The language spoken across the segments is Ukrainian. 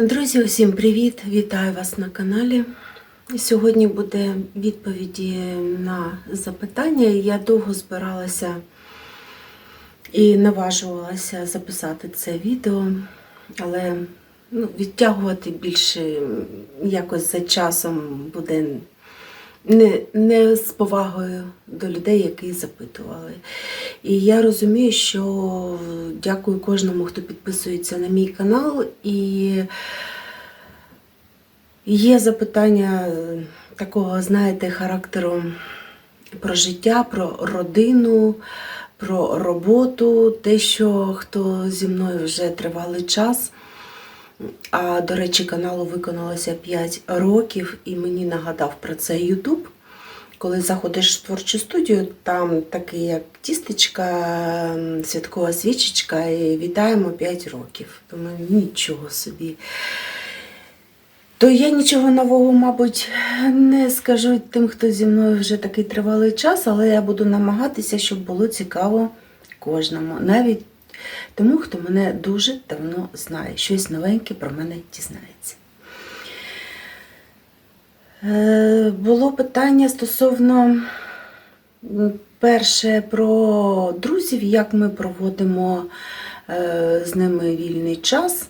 Друзі, усім привіт! Вітаю вас на каналі. Сьогодні буде відповіді на запитання. Я довго збиралася і наважувалася записати це відео, але ну, відтягувати більше якось за часом буде не, не з повагою до людей, які запитували. І я розумію, що дякую кожному, хто підписується на мій канал. І є запитання такого, знаєте, характеру про життя, про родину, про роботу, те, що хто зі мною вже тривалий час. А до речі, каналу виконалося 5 років, і мені нагадав про це Ютуб. Коли заходиш в творчу студію, там таке як тістечка, святкова свічечка, і вітаємо 5 років. Думаю, нічого собі. То я нічого нового, мабуть, не скажу тим, хто зі мною вже такий тривалий час, але я буду намагатися, щоб було цікаво кожному. Навіть тому, хто мене дуже давно знає, щось новеньке про мене дізнається. Е, Було питання стосовно перше про друзів, як ми проводимо е, з ними вільний час.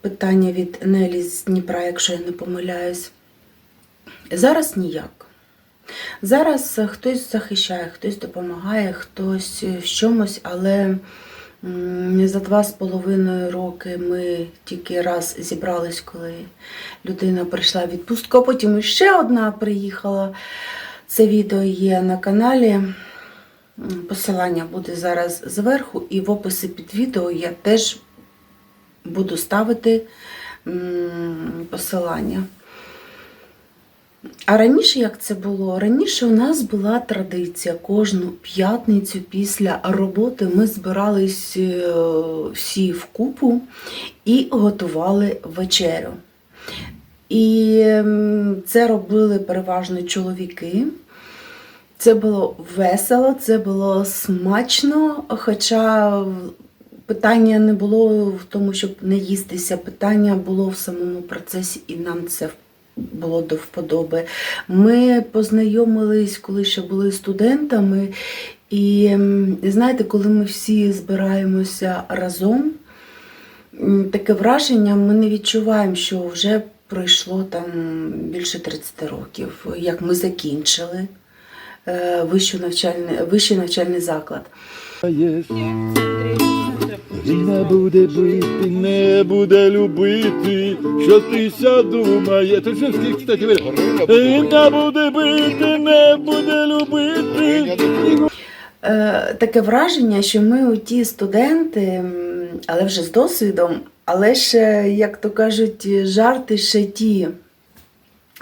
Питання від Нелі з Дніпра, якщо я не помиляюсь. Зараз ніяк. Зараз е, хтось захищає, хтось допомагає, хтось е, в чомусь, але за два з половиною роки ми тільки раз зібрались, коли людина прийшла в відпустку, потім ще одна приїхала. Це відео є на каналі. Посилання буде зараз зверху, і в описі під відео я теж буду ставити посилання. А раніше як це було? Раніше у нас була традиція кожну п'ятницю після роботи ми збирались е, всі вкупу і готували вечерю. І це робили переважно чоловіки. Це було весело, це було смачно, хоча питання не було в тому, щоб не їстися, питання було в самому процесі, і нам це було до вподоби. Ми познайомились, коли ще були студентами, і знаєте, коли ми всі збираємося разом, таке враження, ми не відчуваємо, що вже пройшло там більше 30 років, як ми закінчили е, вищий навчальний, вищий навчальний заклад. Він не буде бити, не буде любити, що ти ся думає. Ти що всі, кстати, ви- не буде бити, не буде любити. Е, таке враження, що ми ті студенти, але вже з досвідом, але ще, як то кажуть, жарти ще ті.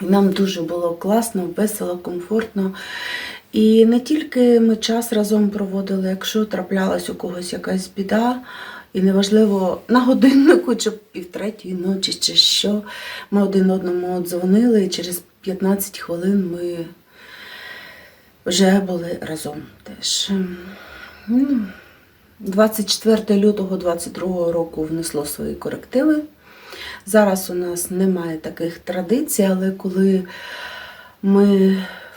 І Нам дуже було класно, весело, комфортно. І не тільки ми час разом проводили, якщо траплялась у когось якась біда, і неважливо на годиннику чи півтретьої ночі, чи що, ми один одному дзвонили, і через 15 хвилин ми вже були разом теж. Ну, 24 лютого 22 року внесло свої корективи. Зараз у нас немає таких традицій, але коли ми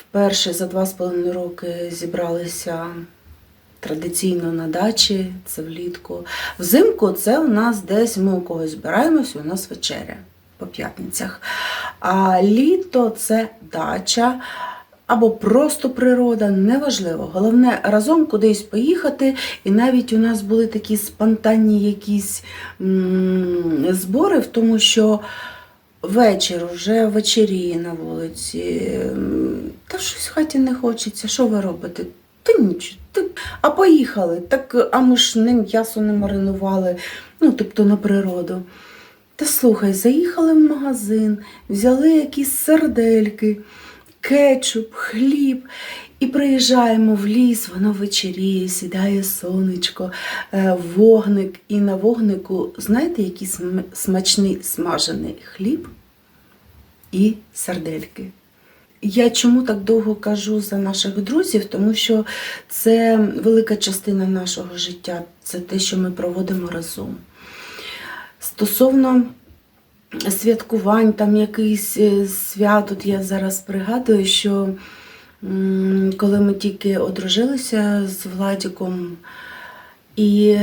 вперше за два з половиною роки зібралися традиційно на дачі, це влітку. Взимку це у нас десь ми у когось збираємося, у нас вечеря по п'ятницях. А літо це дача. Або просто природа, неважливо. Головне разом кудись поїхати. І навіть у нас були такі спонтанні якісь м, збори, в тому що вечір вже вечеріє на вулиці. Та щось в хаті не хочеться. Що ви робите? Та нічого. Та... А поїхали. Так, а ми ж не м'ясо не маринували, ну, тобто на природу. Та слухай, заїхали в магазин, взяли якісь сардельки, кетчуп, хліб. І приїжджаємо в ліс, воно вечеріє, сідає сонечко, е, вогник. І на вогнику, знаєте, який см- смачний смажений хліб і сардельки. Я чому так довго кажу за наших друзів? Тому що це велика частина нашого життя, це те, що ми проводимо разом. Стосовно святкувань, там якийсь е, свят, от я зараз пригадую, що коли ми тільки одружилися з Владіком, і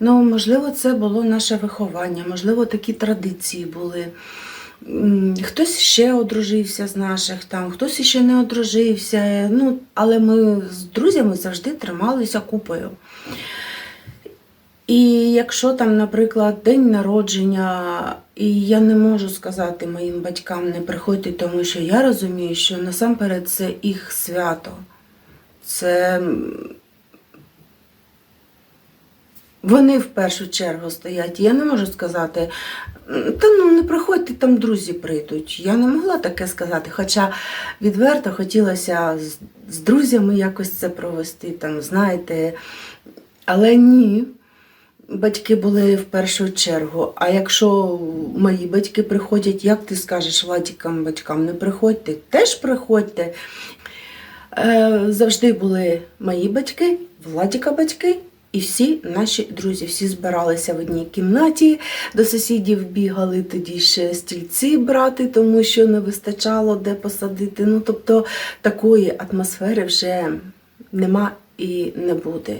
ну, можливо, це було наше виховання, можливо, такі традиції були. Хтось ще одружився з наших, там, хтось ще не одружився. Ну, але ми з друзями завжди трималися купою. І якщо там, наприклад, день народження, і я не можу сказати моїм батькам не приходьте, тому що я розумію, що насамперед це їх свято. Це вони в першу чергу стоять. Я не можу сказати, та ну не приходьте, там друзі прийдуть. Я не могла таке сказати. Хоча відверто хотілося з, друзями якось це провести, там, знаєте. Але ні. Батьки були в першу чергу. А якщо мої батьки приходять, як ти скажеш Владікам батькам, не приходьте, теж приходьте. Е, завжди були мої батьки, Владіка батьки і всі наші друзі. Всі збиралися в одній кімнаті, до сусідів бігали тоді ще стільці брати, тому що не вистачало де посадити. Ну, тобто такої атмосфери вже нема і не буде.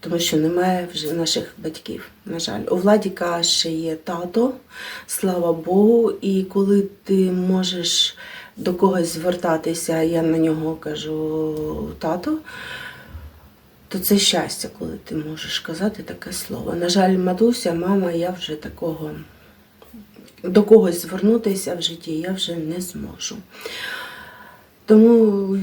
Тому що немає вже наших батьків. На жаль, у Владіка ще є тато, слава Богу. І коли ти можеш до когось звертатися, я на нього кажу тато, то це щастя, коли ти можеш казати таке слово. На жаль, матуся, мама, я вже такого до когось звернутися в житті я вже не зможу. Тому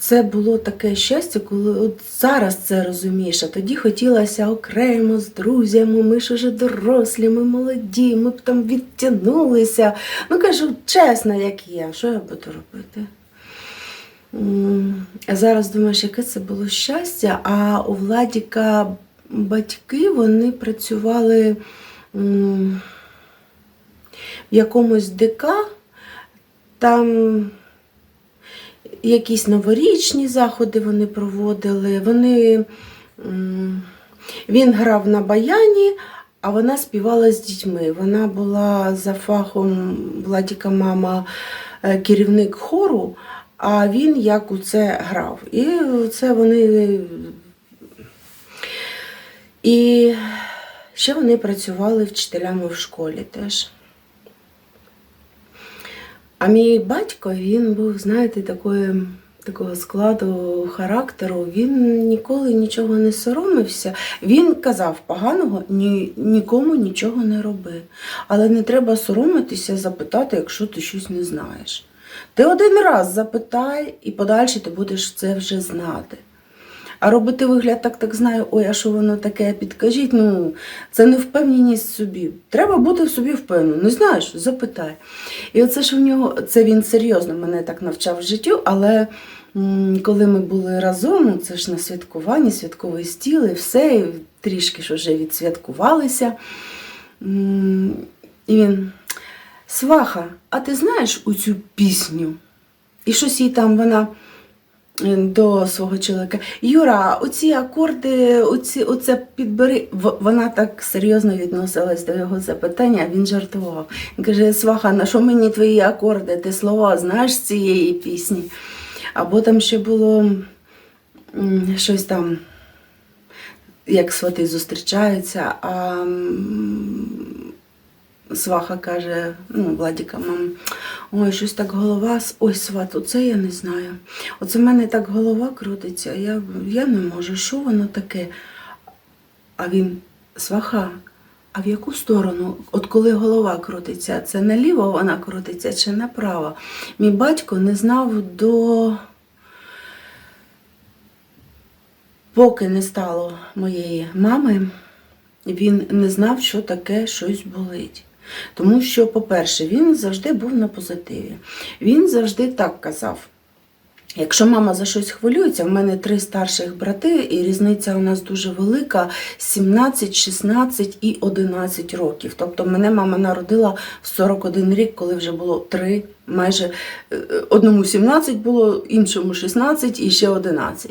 це було таке щастя, коли от зараз це розумієш, а тоді хотілося окремо з друзями, ми ж уже дорослі, ми молоді, ми б там відтягнулися. Ну кажу, чесно, як є, що я буду робити? А зараз думаєш, яке це було щастя, а у Владіка батьки вони працювали в якомусь ДК, там якісь новорічні заходи вони проводили. Вони, він грав на баяні, а вона співала з дітьми. Вона була за фахом Владіка мама е, керівник хору, а він як у це грав. І це вони. І ще вони працювали вчителями в школі теж. А мій батько, він був, знаєте, такої, такого складу характеру, він ніколи нічого не соромився. Він казав поганого, ні, нікому нічого не роби. Але не треба соромитися запитати, якщо ти щось не знаєш. Ти один раз запитай, і подальше ти будеш це вже знати. А робити вигляд так так знаю, ой, а що воно таке, підкажіть. Ну, це не впевненість собі. Треба бути в собі впевненим. Не знаєш, запитай. І оце ж в нього, це він серйозно мене так навчав в життю, але коли ми були разом, ну, це ж на святкуванні, святковий стіл і все, і трішки ж вже відсвяткувалися. І він, Сваха, а ти знаєш у цю пісню? І щось їй там вона до свого чоловіка. Юра, оці акорди, оці, оце підбери. Вона так серйозно відносилась до його запитання, він жартував. Він каже: Сваха, на що мені твої акорди? Ти слова знаєш з цієї пісні? Або там ще було щось там, як свати зустрічаються, а сваха каже, ну, Владіка, мам, ой, щось так голова, ой, сват, оце я не знаю. Оце в мене так голова крутиться, я, я не можу, що воно таке? А він, сваха, а в яку сторону? От коли голова крутиться, це наліво вона крутиться чи направо? Мій батько не знав до. Поки не стало моєї мами, він не знав, що таке щось болить. Тому що, по-перше, він завжди був на позитиві. Він завжди так казав. Якщо мама за щось хвилюється, в мене три старших брати, і різниця у нас дуже велика: 17, 16 і 11 років. Тобто мене мама народила в 41 рік, коли вже було три, майже е, одному 17 було, іншому 16 і ще 11.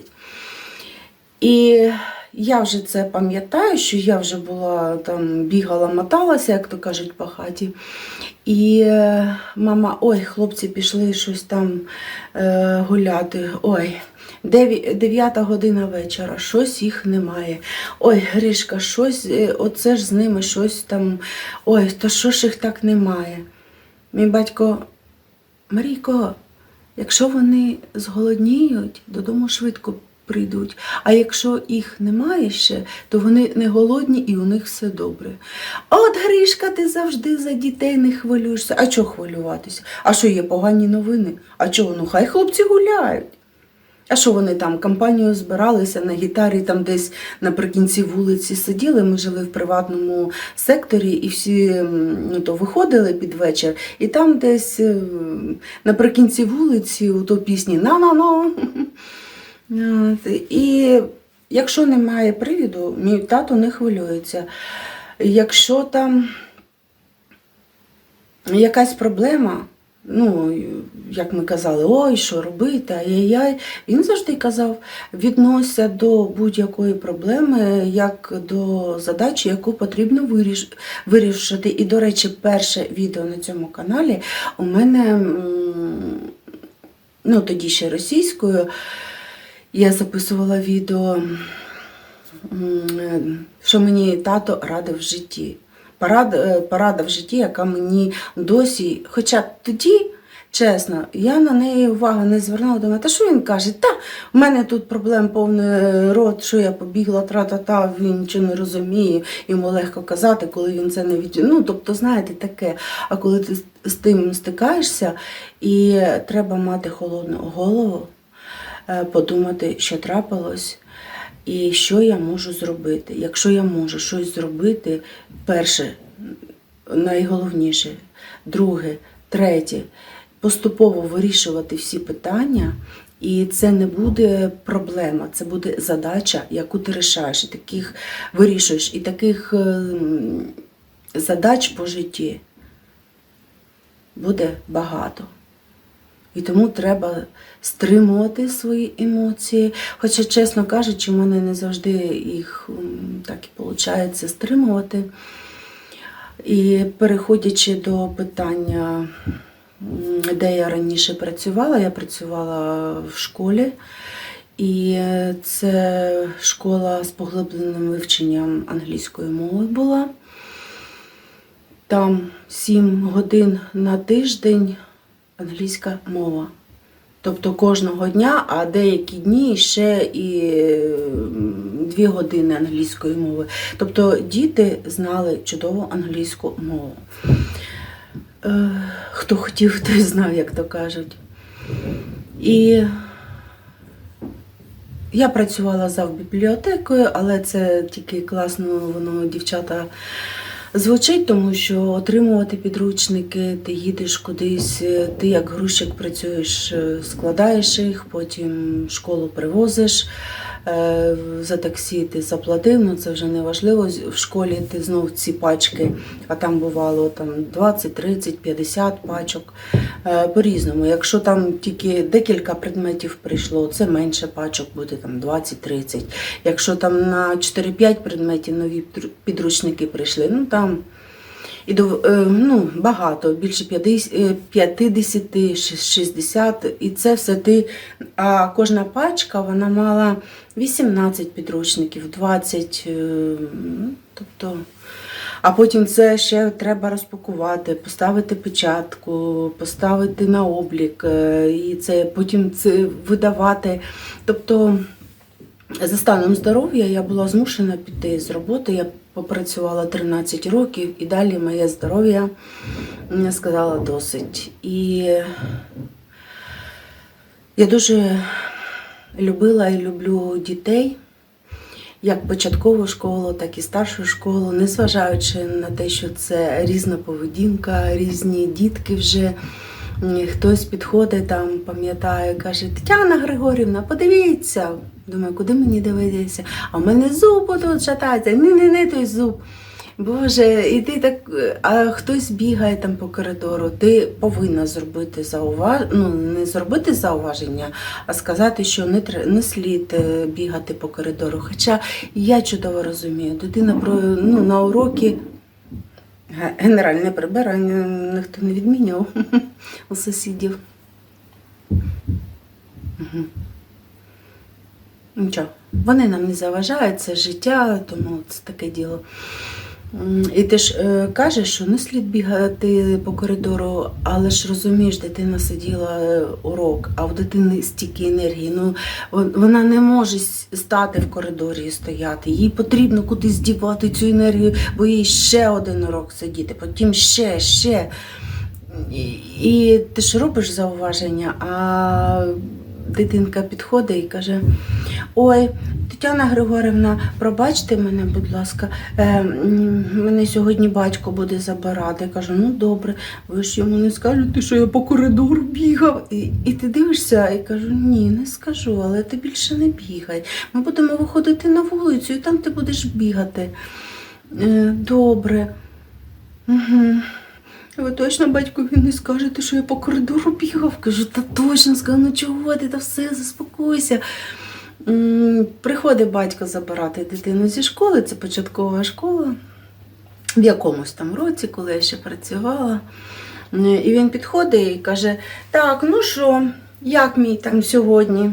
І я вже це пам'ятаю, що я вже була там, бігала, моталася, як то кажуть, по хаті. І е, мама, ой, хлопці пішли щось там е, гуляти. Ой, дев'ята година вечора, щось їх немає. Ой, Гришка, щось, е, оце ж з ними щось там. Ой, то що ж їх так немає? Мій батько, Марійко, якщо вони зголодніють, додому швидко прийдуть. А якщо їх немає ще, то вони не голодні і у них все добре. От Гришка, ти завжди за дітей не хвилюєшся. А чого хвилюватися? А що є погані новини? А чого? Ну хай хлопці гуляють. А що вони там компанією збиралися на гітарі, там десь наприкінці вулиці сиділи. Ми жили в приватному секторі, і всі ну, то виходили під вечір, і там десь наприкінці вулиці у то пісні на-на-на. От, І якщо немає привіду, мій тато не хвилюється. Якщо там якась проблема, ну, як ми казали, ой, що робити, ай-яй-яй, він завжди казав, відносся до будь-якої проблеми як до задачі, яку потрібно виріш- вирішити. І, до речі, перше відео на цьому каналі у мене, ну, тоді ще російською, я записувала відео, що мені тато радив в житті. Порада, е, порада в житті, яка мені досі, хоча тоді, чесно, я на неї увагу не звернула, думаю, та що він каже? Та в мене тут проблем повний рот, що я побігла, тра-та-та, він нічого не розуміє, йому легко казати, коли він це не від... Ну, тобто, знаєте, таке. А коли ти з тим стикаєшся, і треба мати холодну голову, е, подумати, що трапилось, і що я можу зробити. Якщо я можу щось зробити, перше, найголовніше, друге, третє, поступово вирішувати всі питання. І це не буде проблема, це буде задача, яку ти рішаєш, і таких вирішуєш, і таких ем, задач по житті буде багато. І тому треба стримувати свої емоції. Хоча, чесно кажучи, в мене не завжди їх так і виходить стримувати. І переходячи до питання, де я раніше працювала, я працювала в школі. І це школа з поглибленим вивченням англійської мови була. Там 7 годин на тиждень англійська мова. Тобто кожного дня, а деякі дні ще і 2 години англійської мови. Тобто діти знали чудово англійську мову. Е, Хто хотів, той знав, як то кажуть. І я працювала за бібліотекою, але це тільки класно воно дівчата звучить, тому що отримувати підручники, ти їдеш кудись, ти як грузчик працюєш, е, складаєш їх, потім школу привозиш. Е, За таксі ти заплатив, ну це вже не важливо. В школі ти знов ці пачки, а там бувало там 20, 30, 50 пачок е, по-різному. Якщо там тільки декілька предметів прийшло, це менше пачок буде там 20-30. Якщо там на 4-5 предметів нові підручники прийшли, ну там і до, е, ну, багато, більше 50, е, 50, 60, і це все ти. А кожна пачка вона мала 18 підручників, 20. е, ну, тобто, а потім це ще треба розпакувати, поставити печатку, поставити на облік, і це потім це видавати. Тобто, за станом здоров'я я була змушена піти з роботи. Я попрацювала 13 років, і далі моє здоров'я мені сказала досить. І я дуже любила і люблю дітей, як початкову школу, так і старшу школу, незважаючи на те, що це різна поведінка, різні дітки вже. Хтось підходить там, пам'ятає, каже, Тетяна Григорівна, подивіться. Думаю, куди мені дивитися? А в мене зуб тут шатається, не не не той зуб. Боже, і ти так, а хтось бігає там по коридору, ти повинна зробити зауваж... ну, не зробити зауваження, а сказати, що не, не слід е, бігати по коридору. Хоча я чудово розумію, дитина про ну, на уроки генеральне прибирання ніхто не відмінював у сусідів. Нічого, вони нам не заважають, це життя, тому це таке діло. І ти ж е, кажеш, що не слід бігати по коридору, але ж розумієш, дитина сиділа е, урок, а в дитини стільки енергії. Ну вона не може стати в коридорі і стояти. Їй потрібно кудись дівати цю енергію, бо їй ще один урок сидіти, потім ще, ще. І ти ж робиш зауваження, а дитинка підходить і каже: Ой, Тетяна Григорівна, пробачте мене, будь ласка, е, мене сьогодні батько буде забирати. Я кажу, ну добре, ви ж йому не скажете, що я по коридору бігав. І, і ти дивишся і кажу, ні, не скажу, але ти більше не бігай. Ми будемо виходити на вулицю, і там ти будеш бігати. Е, добре. Угу. Ви точно батькові не скажете, що я по коридору бігав? Кажу, та точно скажу, ну чого ти та все, заспокойся. Приходить батько забирати дитину зі школи, це початкова школа, в якомусь там році, коли я ще працювала. І він підходить і каже: Так, ну що, як мій там сьогодні?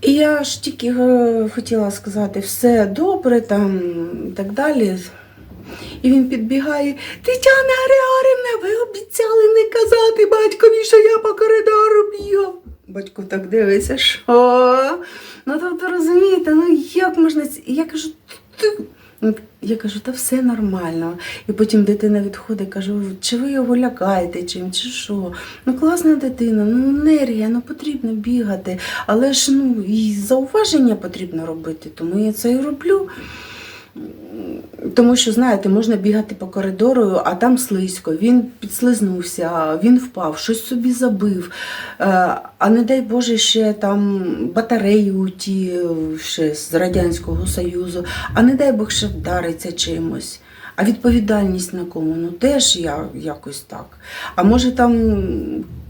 І я ж тільки е, хотіла сказати, все добре там і так далі. І він підбігає. Тетяна Григорівна, ви обіцяли не казати батькові, що я по коридору бігав. Батько так дивиться, що? Ну тобто розумієте, ну як можна. Я кажу, ти. Ну, Я кажу, та все нормально. І потім дитина відходить, кажу, чи ви його лякаєте чим, чи що? Ну класна дитина, ну енергія, ну потрібно бігати. Але ж ну і зауваження потрібно робити, тому я це і роблю. Тому що, знаєте, можна бігати по коридору, а там слизько. Він підслизнувся, він впав, щось собі забив. Е, А не дай Боже, ще там батареї у ще з Радянського Союзу, а не дай Бог ще вдариться чимось. А відповідальність на кому? Ну теж я якось так. А може там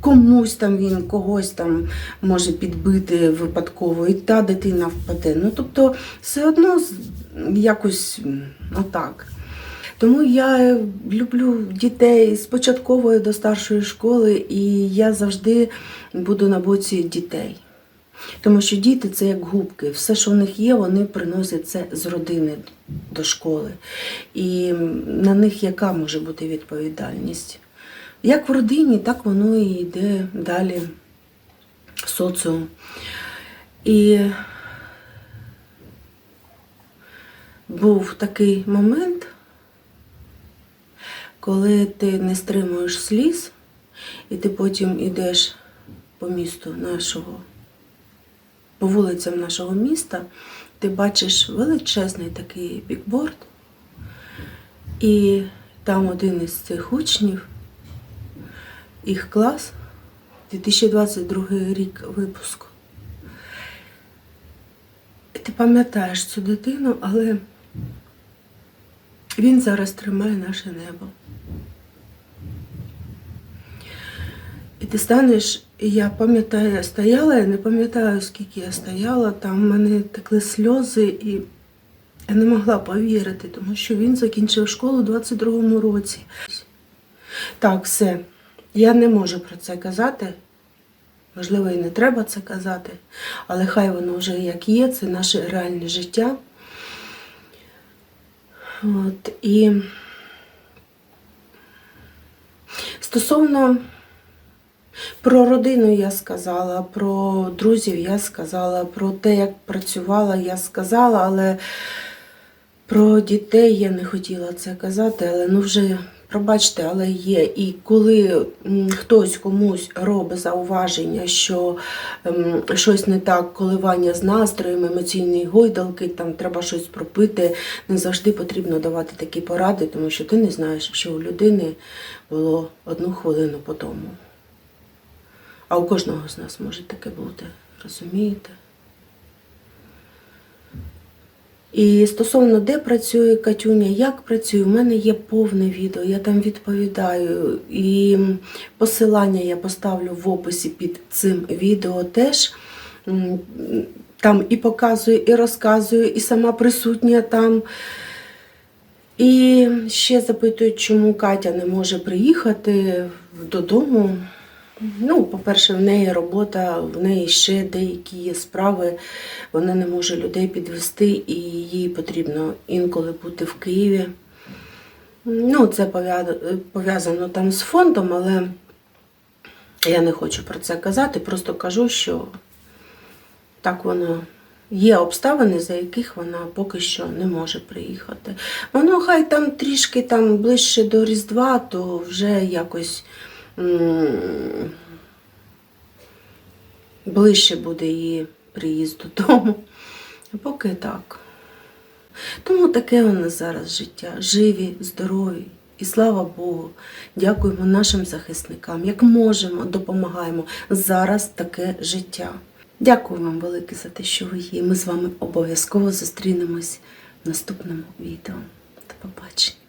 комусь там він когось там може підбити випадково, і та дитина впаде. Ну тобто, все одно якось отак. Тому я люблю дітей з початкової до старшої школи, і я завжди буду на боці дітей. Тому що діти це як губки. Все, що в них є, вони приносять це з родини до школи. І на них яка може бути відповідальність? Як в родині, так воно і йде далі в соціум. І був такий момент, коли ти не стримуєш сліз, і ти потім йдеш по місту нашого, по вулицям нашого міста, ти бачиш величезний такий бікборд, і там один із цих учнів, їх клас, 2022 рік випуску. І ти пам'ятаєш цю дитину, але він зараз тримає наше небо. І ти станеш, я пам'ятаю, я стояла, я не пам'ятаю, скільки я стояла, там в мене текли сльози, і я не могла повірити, тому що він закінчив школу у 22-му році. Так, все. Я не можу про це казати. Можливо, і не треба це казати, але хай воно вже як є, це наше реальне життя. От, і стосовно про родину я сказала, про друзів я сказала, про те, як працювала, я сказала, але про дітей я не хотіла це казати, але ну вже пробачте, але є. І коли хтось комусь робить зауваження, що ем, щось не так, коливання з настроєм, емоційні гойдалки, там треба щось пропити, не завжди потрібно давати такі поради, тому що ти не знаєш, що у людини було одну хвилину по тому. А у кожного з нас може таке бути, розумієте? І стосовно де працює Катюня, як працює, у мене є повне відео, я там відповідаю. І посилання я поставлю в описі під цим відео теж. Там і показую, і розказую, і сама присутня там. І ще запитують, чому Катя не може приїхати додому. Ну, по-перше, в неї робота, в неї ще деякі є справи. Вона не може людей підвести, і їй потрібно інколи бути в Києві. Ну, це пов'язано там з фондом, але я не хочу про це казати. Просто кажу, що так воно є обставини, за яких вона поки що не може приїхати. Воно хай там трішки там ближче до Різдва, то вже якось ближче буде її приїзд додому. Поки так. Тому таке у нас зараз життя. Живі, здорові. І слава Богу, дякуємо нашим захисникам. Як можемо, допомагаємо. Зараз таке життя. Дякую вам велике за те, що ви є. Ми з вами обов'язково зустрінемось в наступному відео. До побачення.